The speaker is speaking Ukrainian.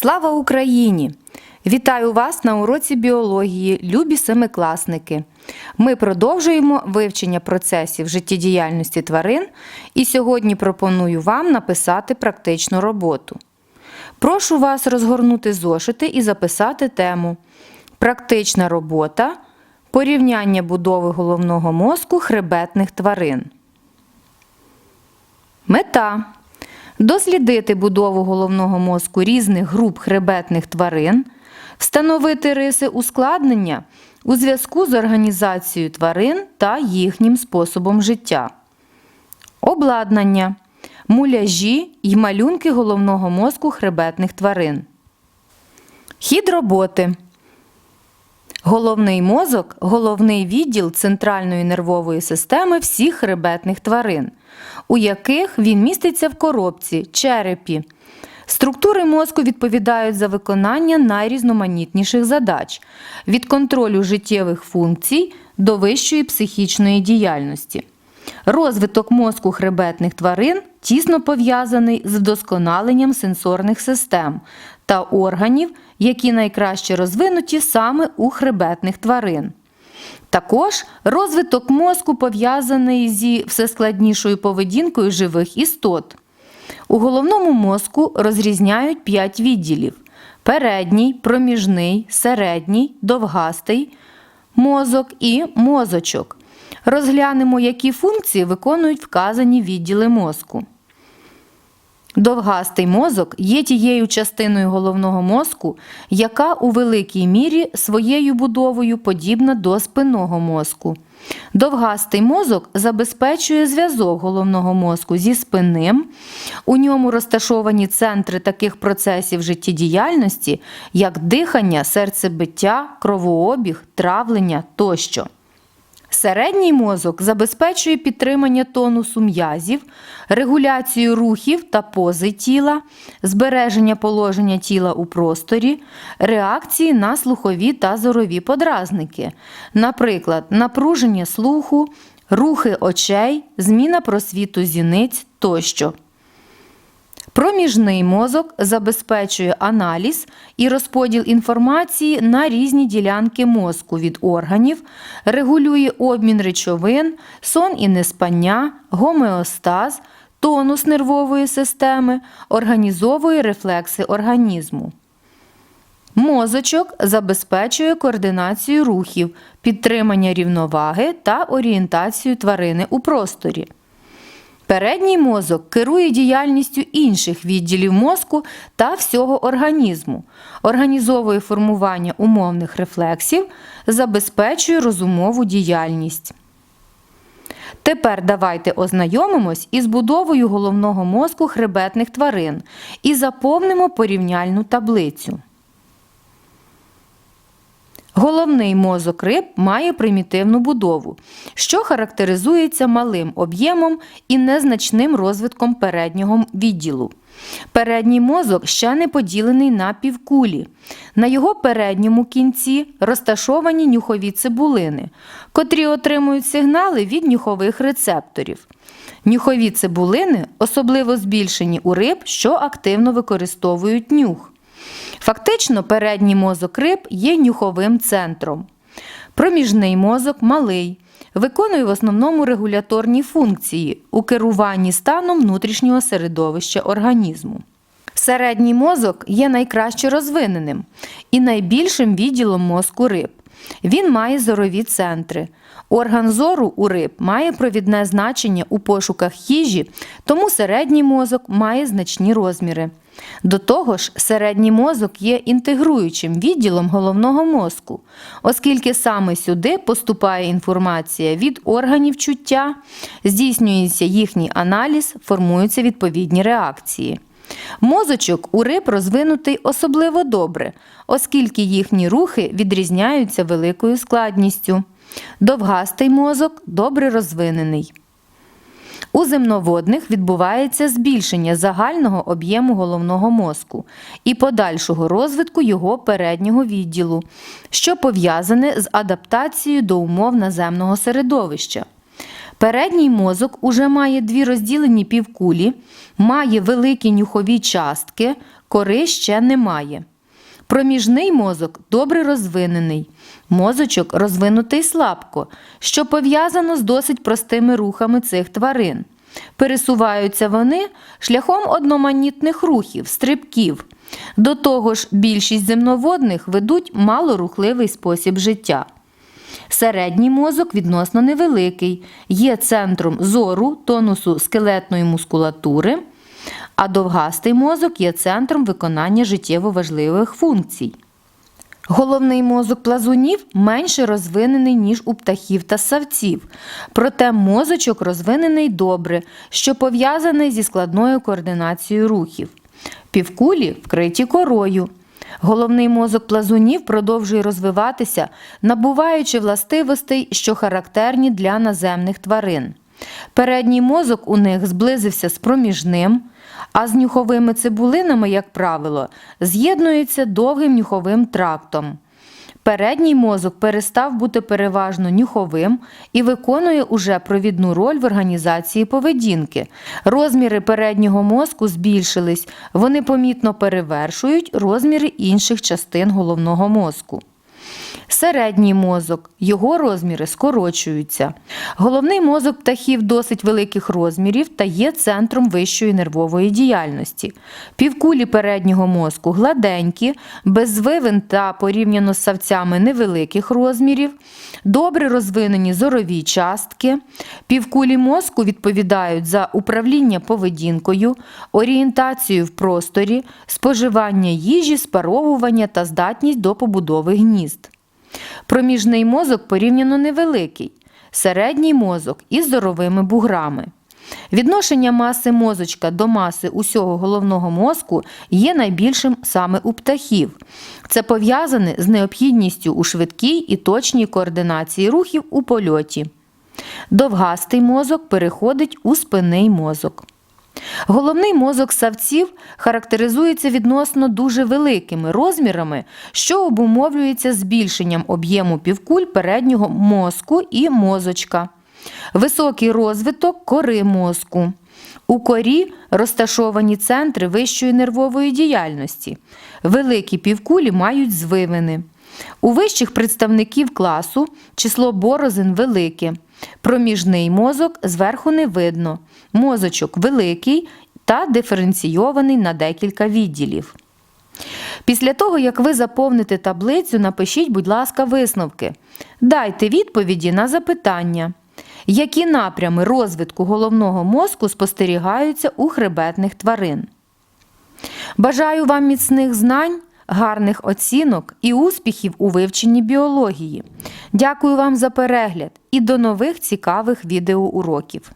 Слава Україні! Вітаю вас на уроці біології, любі семикласники. Ми продовжуємо вивчення процесів життєдіяльності тварин і сьогодні пропоную вам написати практичну роботу. Прошу вас розгорнути зошити і записати тему Практична робота порівняння будови головного мозку хребетних тварин. Мета дослідити будову головного мозку різних груп хребетних тварин, встановити риси ускладнення у зв'язку з організацією тварин та їхнім способом життя. Обладнання, муляжі й малюнки головного мозку хребетних тварин. Хід роботи. Головний мозок головний відділ центральної нервової системи всіх хребетних тварин, у яких він міститься в коробці, черепі. Структури мозку відповідають за виконання найрізноманітніших задач від контролю життєвих функцій до вищої психічної діяльності. Розвиток мозку хребетних тварин тісно пов'язаний з вдосконаленням сенсорних систем та органів, які найкраще розвинуті саме у хребетних тварин. Також розвиток мозку пов'язаний зі всескладнішою поведінкою живих істот. У головному мозку розрізняють 5 відділів: передній, проміжний, середній, довгастий, мозок і мозочок. Розглянемо, які функції виконують вказані відділи мозку. Довгастий мозок є тією частиною головного мозку, яка у великій мірі своєю будовою подібна до спинного мозку. Довгастий мозок забезпечує зв'язок головного мозку зі спинним. У ньому розташовані центри таких процесів життєдіяльності, як дихання, серцебиття, кровообіг, травлення тощо. Середній мозок забезпечує підтримання тонусу м'язів, регуляцію рухів та пози тіла, збереження положення тіла у просторі, реакції на слухові та зорові подразники, наприклад, напруження слуху, рухи очей, зміна просвіту зіниць тощо. Проміжний мозок забезпечує аналіз і розподіл інформації на різні ділянки мозку від органів, регулює обмін речовин, сон і неспання, гомеостаз, тонус нервової системи, організовує рефлекси організму. Мозочок забезпечує координацію рухів, підтримання рівноваги та орієнтацію тварини у просторі. Передній мозок керує діяльністю інших відділів мозку та всього організму, організовує формування умовних рефлексів, забезпечує розумову діяльність. Тепер давайте ознайомимось із будовою головного мозку хребетних тварин і заповнимо порівняльну таблицю. Головний мозок риб має примітивну будову, що характеризується малим об'ємом і незначним розвитком переднього відділу. Передній мозок ще не поділений на півкулі. На його передньому кінці розташовані нюхові цибулини, котрі отримують сигнали від нюхових рецепторів. Нюхові цибулини особливо збільшені у риб, що активно використовують нюх. Фактично, передній мозок риб є нюховим центром. Проміжний мозок малий, виконує в основному регуляторні функції у керуванні станом внутрішнього середовища організму. Середній мозок є найкраще розвиненим і найбільшим відділом мозку риб. Він має зорові центри. Орган зору у риб має провідне значення у пошуках їжі, тому середній мозок має значні розміри. До того ж, середній мозок є інтегруючим відділом головного мозку, оскільки саме сюди поступає інформація від органів чуття, здійснюється їхній аналіз, формуються відповідні реакції. Мозочок у риб розвинутий особливо добре, оскільки їхні рухи відрізняються великою складністю. Довгастий мозок добре розвинений. У земноводних відбувається збільшення загального об'єму головного мозку і подальшого розвитку його переднього відділу, що пов'язане з адаптацією до умов наземного середовища. Передній мозок уже має дві розділені півкулі, має великі нюхові частки, кори ще немає. Проміжний мозок добре розвинений. Мозочок розвинутий слабко, що пов'язано з досить простими рухами цих тварин. Пересуваються вони шляхом одноманітних рухів, стрибків. До того ж, більшість земноводних ведуть малорухливий спосіб життя. Середній мозок відносно невеликий, є центром зору, тонусу скелетної мускулатури, а довгастий мозок є центром виконання життєво важливих функцій. Головний мозок плазунів менше розвинений, ніж у птахів та савців, проте мозочок розвинений добре, що пов'язаний зі складною координацією рухів. Півкулі вкриті корою. Головний мозок плазунів продовжує розвиватися, набуваючи властивостей, що характерні для наземних тварин. Передній мозок у них зблизився з проміжним, а з нюховими цибулинами, як правило, з'єднується довгим нюховим трактом. Передній мозок перестав бути переважно нюховим і виконує уже провідну роль в організації поведінки. Розміри переднього мозку збільшились, вони помітно перевершують розміри інших частин головного мозку. Середній мозок, його розміри скорочуються. Головний мозок птахів досить великих розмірів та є центром вищої нервової діяльності. Півкулі переднього мозку гладенькі, без звивин та порівняно з савцями невеликих розмірів, добре розвинені зорові частки. Півкулі мозку відповідають за управління поведінкою, орієнтацію в просторі, споживання їжі, спаровування та здатність до побудови гнізд. Проміжний мозок порівняно невеликий, середній мозок із зоровими буграми. Відношення маси мозочка до маси усього головного мозку є найбільшим саме у птахів. Це пов'язане з необхідністю у швидкій і точній координації рухів у польоті. Довгастий мозок переходить у спинний мозок. Головний мозок савців характеризується відносно дуже великими розмірами, що обумовлюється збільшенням об'єму півкуль переднього мозку і мозочка. Високий розвиток кори мозку. У корі розташовані центри вищої нервової діяльності. Великі півкулі мають звивини. У вищих представників класу число борозин велике. Проміжний мозок зверху не видно. Мозочок великий та диференційований на декілька відділів. Після того, як ви заповните таблицю, напишіть, будь ласка, висновки. Дайте відповіді на запитання. Які напрями розвитку головного мозку спостерігаються у хребетних тварин? Бажаю вам міцних знань, гарних оцінок і успіхів у вивченні біології. Дякую вам за перегляд і до нових цікавих відеоуроків.